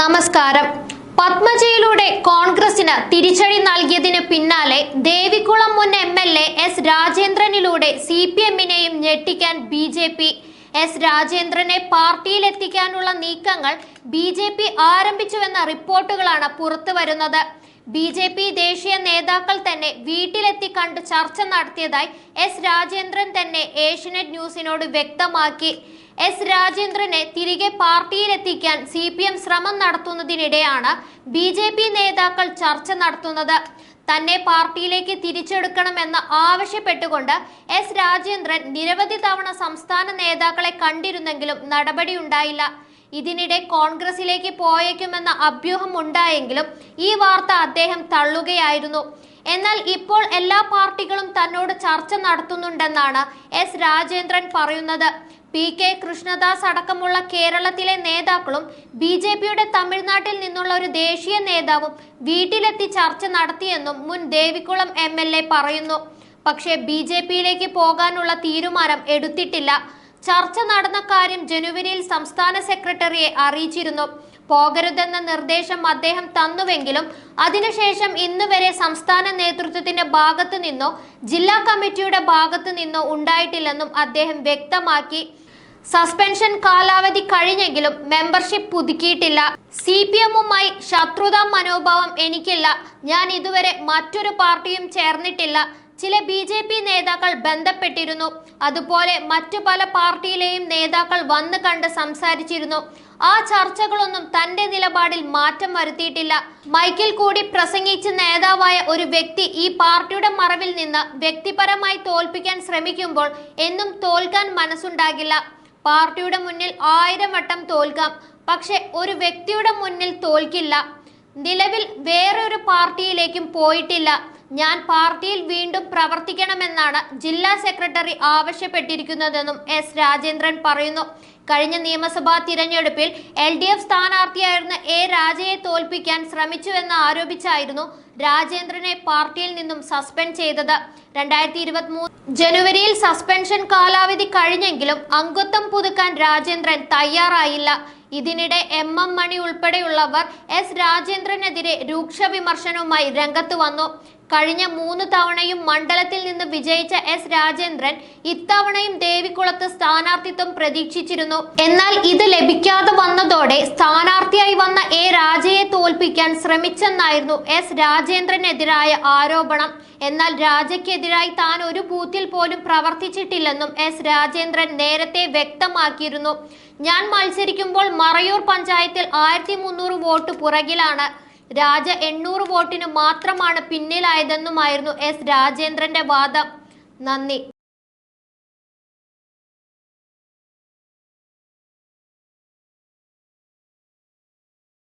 നമസ്കാരം. പത്മജയിലൂടെ കോൺഗ്രസിന് തിരിച്ചടി നൽകിയതിന് പിന്നാലെ ദേവികുളം മുൻ എം എൽ എ എസ് രാജേന്ദ്രനിലൂടെ സി പി എമ്മിനെയും ഞെട്ടിക്കാൻ ബി ജെ പി. എസ് രാജേന്ദ്രനെ പാർട്ടിയിലെത്തിക്കാനുള്ള നീക്കങ്ങൾ ബി ജെ പി ആരംഭിച്ചുവെന്ന റിപ്പോർട്ടുകളാണ് പുറത്തു വരുന്നത്. ബി ജെ പി ദേശീയ നേതാക്കൾ തന്നെ വീട്ടിലെത്തി കണ്ട് ചർച്ച നടത്തിയതായി എസ് രാജേന്ദ്രൻ തന്നെ ഏഷ്യനെറ്റ് ന്യൂസിനോട് വ്യക്തമാക്കി. എസ് രാജേന്ദ്രനെ തിരികെ പാർട്ടിയിലെത്തിക്കാൻ സി പി എം ശ്രമം നടത്തുന്നതിനിടെയാണ് ബി ജെ പി നേതാക്കൾ ചർച്ച നടത്തുന്നത്. തന്നെ പാർട്ടിയിലേക്ക് തിരിച്ചെടുക്കണമെന്ന് ആവശ്യപ്പെട്ടുകൊണ്ട് എസ് രാജേന്ദ്രൻ നിരവധി തവണ സംസ്ഥാന നേതാക്കളെ കണ്ടിരുന്നെങ്കിലും നടപടിയുണ്ടായില്ല ഇതിനിടെ കോൺഗ്രസിലേക്ക് പോയേക്കുമെന്ന അഭ്യൂഹം ഉണ്ടായെങ്കിലും ഈ വാർത്ത അദ്ദേഹം തള്ളുകയായിരുന്നു. എന്നാൽ ഇപ്പോൾ എല്ലാ പാർട്ടികളും തന്നോട് ചർച്ച നടത്തുന്നുണ്ടെന്നാണ് എസ് രാജേന്ദ്രൻ പറയുന്നത്. പി കെ കൃഷ്ണദാസ് അടക്കമുള്ള കേരളത്തിലെ നേതാക്കളും ബി ജെ പിയുടെ തമിഴ്നാട്ടിൽ നിന്നുള്ള ഒരു ദേശീയ നേതാവും വീട്ടിലെത്തി ചർച്ച നടത്തിയെന്നും മുൻ ദേവികുളം എം എൽ എ പറയുന്നു. പക്ഷേ ബി ജെ പിയിലേക്ക് പോകാനുള്ള തീരുമാനം എടുത്തിട്ടില്ല. ചർച്ച നടന്ന കാര്യം ജനുവരിയിൽ സംസ്ഥാന സെക്രട്ടറിയെ അറിയിച്ചിരുന്നു. പോകരുതെന്ന നിർദ്ദേശം അദ്ദേഹം തന്നുവെങ്കിലും അതിനുശേഷം ഇന്ന് വരെ സംസ്ഥാന നേതൃത്വത്തിന്റെ ഭാഗത്തു നിന്നോ ജില്ലാ കമ്മിറ്റിയുടെ ഭാഗത്തു നിന്നോ ഉണ്ടായിട്ടില്ലെന്നും അദ്ദേഹം വ്യക്തമാക്കി. സസ്പെൻഷൻ കാലാവധി കഴിഞ്ഞെങ്കിലും മെമ്പർഷിപ്പ് പുതുക്കിയിട്ടില്ല. സി പി എമ്മുമായി ശത്രുതാ മനോഭാവം എനിക്കില്ല. ഞാൻ ഇതുവരെ മറ്റൊരു പാർട്ടിയും ചേർന്നിട്ടില്ല. ചില ബി ജെ പി നേതാക്കൾ ബന്ധപ്പെട്ടിരുന്നു. അതുപോലെ മറ്റു പല പാർട്ടിയിലെയും നേതാക്കൾ വന്നു കണ്ട് സംസാരിച്ചിരുന്നു. ആ ചർച്ചകളൊന്നും തന്റെ നിലപാടിൽ മാറ്റം വരുത്തിയിട്ടില്ല. മൈക്കിൽ കൂടി പ്രസംഗിച്ച നേതാവായ ഒരു വ്യക്തി ഈ പാർട്ടിയുടെ മറവിൽ നിന്ന് വ്യക്തിപരമായി തോൽപ്പിക്കാൻ ശ്രമിക്കുമ്പോൾ എന്നും തോൽക്കാൻ മനസ്സുണ്ടാകില്ല. പാർട്ടിയുടെ മുന്നിൽ ആയിരം വട്ടം തോൽക്കാം. പക്ഷെ ഒരു വ്യക്തിയുടെ മുന്നിൽ തോൽക്കില്ല. നിലവിൽ വേറൊരു പാർട്ടിയിലേക്കും പോയിട്ടില്ല. ഞാൻ പാർട്ടിയിൽ വീണ്ടും പ്രവർത്തിക്കണമെന്നാണ് ജില്ലാ സെക്രട്ടറി ആവശ്യപ്പെട്ടിരിക്കുന്നതെന്നും എസ് രാജേന്ദ്രൻ പറയുന്നു. കഴിഞ്ഞ നിയമസഭാ തിരഞ്ഞെടുപ്പിൽ എൽ ഡി എഫ് സ്ഥാനാർത്ഥിയായിരുന്ന എ രാജയെ തോൽപ്പിക്കാൻ ശ്രമിച്ചുവെന്ന് ആരോപിച്ചായിരുന്നു രാജേന്ദ്രനെ പാർട്ടിയിൽ നിന്നും സസ്പെൻഡ് ചെയ്തത്. രണ്ടായിരത്തി ഇരുപത്തി മൂന്ന് ജനുവരിയിൽ സസ്പെൻഷൻ കാലാവധി കഴിഞ്ഞെങ്കിലും അംഗത്വം പുതുക്കാൻ രാജേന്ദ്രൻ തയ്യാറായില്ല. ഇതിനിടെ എം എം മണി ഉൾപ്പെടെയുള്ളവർ എസ് രാജേന്ദ്രനെതിരെ രൂക്ഷ വിമർശനവുമായി രംഗത്ത് വന്നു. കഴിഞ്ഞ മൂന്ന് തവണയും മണ്ഡലത്തിൽ നിന്ന് വിജയിച്ച എസ് രാജേന്ദ്രൻ ഇത്തവണയും ദേവികുളത്ത് സ്ഥാനാർത്ഥിത്വം പ്രതീക്ഷിച്ചിരുന്നു. എന്നാൽ ഇത് ലഭിക്കാതെ വന്നതോടെ സ്ഥാനാർത്ഥിയായി വന്ന എ രാജയെ തോൽപ്പിക്കാൻ ശ്രമിച്ചെന്നായിരുന്നു എസ് രാജേന്ദ്രനെതിരായ ആരോപണം. എന്നാൽ രാജയ്ക്കെതിരായി താൻ ഒരു ബൂത്തിൽ പോലും പ്രവർത്തിച്ചിട്ടില്ലെന്നും എസ് രാജേന്ദ്രൻ നേരത്തെ വ്യക്തമാക്കിയിരുന്നു. ഞാൻ മത്സരിക്കുമ്പോൾ മറയൂർ പഞ്ചായത്തിൽ ആയിരത്തി മുന്നൂറ് വോട്ട് പുറകിലാണ്. രാജ എണ്ണൂറ് വോട്ടിന് മാത്രമാണ് പിന്നിലായതെന്നുമായിരുന്നു എസ് രാജേന്ദ്രന്റെ വാദം. നന്ദി.